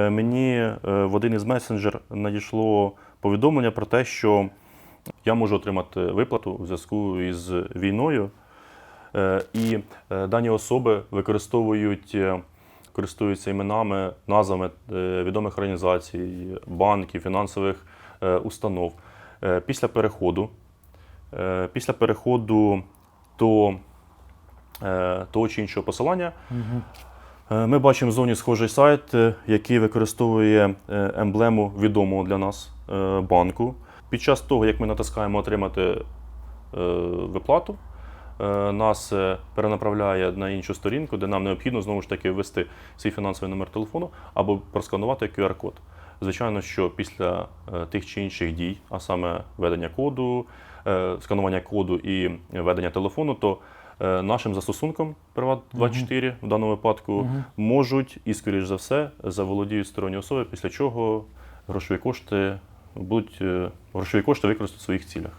Е, Мені е, в один із месенджер надійшло повідомлення про те, що я можу отримати виплату у зв'язку із війною. Е, І дані особи використовують, користуються іменами, назвами відомих організацій, банків, фінансових установ. Після переходу, після переходу до того чи іншого посилання Е, Ми бачимо в зоні схожий сайт, е, який використовує е, емблему відомого для нас е, банку. Під час того, як ми натискаємо отримати е, виплату, е, нас е, перенаправляє на іншу сторінку, де нам необхідно знову ж таки ввести свій фінансовий номер телефону або просканувати QR-код. Звичайно, що після е, тих чи інших дій, а саме введення коду, е, сканування коду і введення телефону, то е, нашим застосунком Приват24 в даному випадку можуть і, скоріш за все, заволодіють сторонні особи, після чого грошові кошти будуть е, грошові кошти використати в своїх цілях.